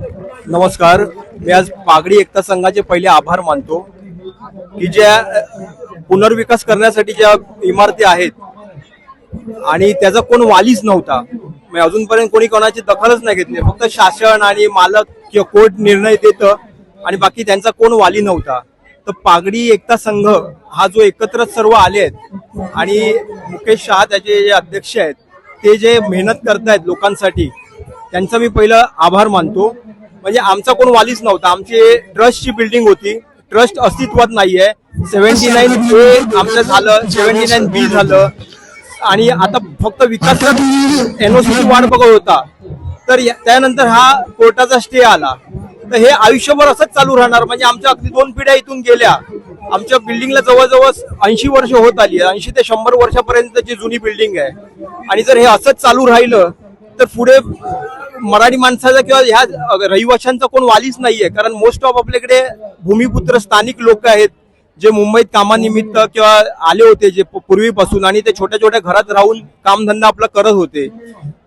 नमस्कार. मी आज पागडी एकता संघाचे पहिले आभार मानतो. की ज्या पुनर्विकास करण्यासाठी ज्या इमारती आहेत आणि त्याचा कोण वालीच नव्हता. म्हणजे अजूनपर्यंत कोणी कोणाची दखलच नाही घेतली. फक्त शासन आणि मालक किंवा कोर्ट निर्णय देतं आणि बाकी त्यांचा कोण वाली नव्हता. तर पागडी एकता संघ हा जो एकत्र सर्व आले आहेत आणि मुकेश शहा त्याचे जे अध्यक्ष आहेत ते जे मेहनत करतायत लोकांसाठी त्यांचा मी पहिलं आभार मानतो. म्हणजे आमचा कोण वालीच नव्हता. आमची ट्रस्टची बिल्डिंग होती. ट्रस्ट अस्तित्वात नाहीये. सेव्हन्टी नाईन ए आमचं झालं सेव्हन्टी नाईन बी झालं. आणि आता फक्त विकास एनओसीची वाट बघत होता. तर त्यानंतर हा कोर्टाचा स्टे आला. तर हे आयुष्यभर असंच चालू राहणार. म्हणजे आमच्या अगदी दोन पिढ्या इथून गेल्या. आमच्या बिल्डिंगला जवळजवळ ऐंशी वर्ष होत आली ऐंशी ते शंभर वर्षापर्यंतची जुनी बिल्डिंग आहे. आणि जर हे असंच चालू राहिलं तर पुढे मराठी माणसाचा किंवा ह्या रहिवाशांचा कोण वालीच नाहीये. कारण मोस्ट ऑफ आपल्याकडे भूमिपुत्र स्थानिक लोक आहेत जे मुंबईत कामानिमित्त किंवा आले होते जे पूर्वीपासून आणि ते छोट्या छोट्या घरात राहून कामधंदा आपला करत होते.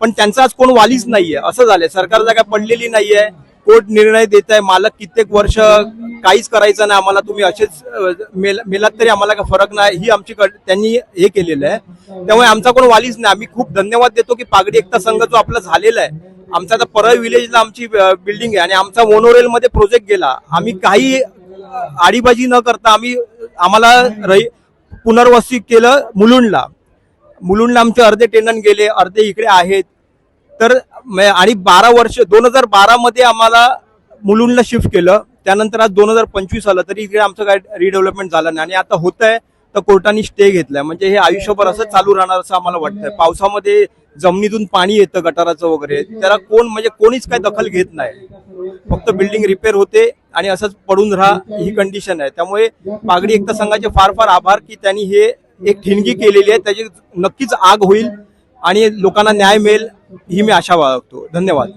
पण त्यांचा आज कोण वालीच नाहीये. असं झालंय. सरकार जागा पडलेली नाहीये. कोर्ट निर्णय देत आहे मालक कित्येक वर्ष काहीच करायचं नाही. आम्हाला तुम्ही असेच मेल- मेलात तरी आम्हाला काय फरक नाही. ही आमची त्यांनी हे केलेलं आहे. त्यामुळे आमचा कोण वालीच नाही. आम्ही खूप धन्यवाद देतो की पागडी एकता संघ जो आपला झालेला आहे आमचा आता परळ विलेजला आमची बिल्डिंग आहे आणि आमचा मोनोरेल मध्ये प्रोजेक्ट गेला. आम्ही काही आडीबाजी न करता आम्ही आम्हाला रही पुनर्वसित केलं मुलुंडला. मुलुंडला आमचे अर्धे टेंडन गेले अर्धे इकडे आहेत. तर म- आणि बारा वर्ष दोन हजार बारा मध्ये आम्हाला मुलुंडला शिफ्ट केलं. त्यानंतर आज दोन हजार पंचवीस आलं तरी इकडे आमचं काय रिडेव्हलपमेंट झालं नाही. आणि आता होत आहे तर कोर्टाने स्टे घेतलाय. म्हणजे हे आयुष्यभर असं चालू राहणार असं आम्हाला वाटतंय. पावसामध्ये जमिनीतून पाणी येतं गटाराचं वगैरे. त्याला कोण म्हणजे कोणीच काय दखल घेत नाही. फक्त बिल्डिंग रिपेअर होते आणि असंच पडून राहा ही कंडिशन आहे. त्यामुळे पागडी एकता संघाचे फार फार आभार की त्यांनी हे एक ठिणगी केलेली आहे. त्याची नक्कीच आग होईल आणि लोकांना न्याय मिळेल ही मी आशा बाळगतो. धन्यवाद.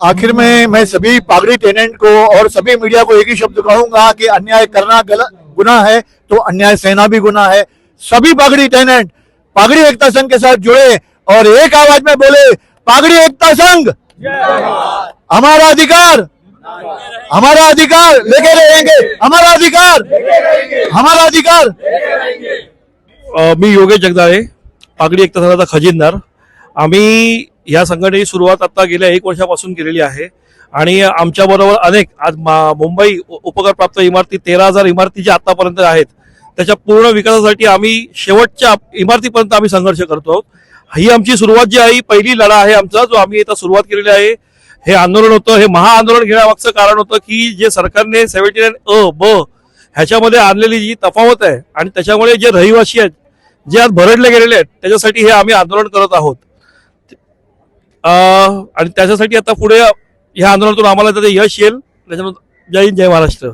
आखिर में मैं सभी पागड़ी टेनेंट को और सभी मीडिया को एक ही शब्द कहूंगा कि अन्याय करना गलत गुना है तो अन्याय सेना भी गुना है। सभी पागड़ी टेनेंट पागड़ी एकता संघ के साथ जुड़े और एक आवाज में बोले पागड़ी एकता संघ। हमारा अधिकार हमारा अधिकार लेके रहेंगे हमारा अधिकार हमारा अधिकार। मी योगेश जगदाळे पागडी एकता संघाचा खजिनदार. आम्ही या संघटनेची सुरुवात आता गेल्या एक वर्षापासून केलेली आहे. आणि आमच्याबरोबर अनेक आज मुंबई उपकरप्राप्त इमारती तेरा हजार इमारती ज्या आतापर्यंत आहेत त्याच्या पूर्ण विकासासाठी आम्ही शेवटच्या इमारतीपर्यंत आम्ही संघर्ष करतो आहोत. ही आमची सुरुवात जी आहे पहिली लढा आहे आमचा जो आम्ही आता सुरुवात केलेली आहे. हे आंदोलन होतं हे महाआंदोलन घेण्यामागचं कारण होतं की जे सरकारने सेव्हन्टी नाईन अ ब ह्याच्यामध्ये आणलेली जी तफावत आहे आणि त्याच्यामुळे जे रहिवासी आहेत जे आज भरडले गेलेले आहेत त्याच्यासाठी हे आम्ही आंदोलन करत आहोत. आणि त्याच्यासाठी आता पुढे ह्या आंदोलनातून आम्हाला त्याचं यश येईल. त्याच्यानंतर जय हिंद जय महाराष्ट्र.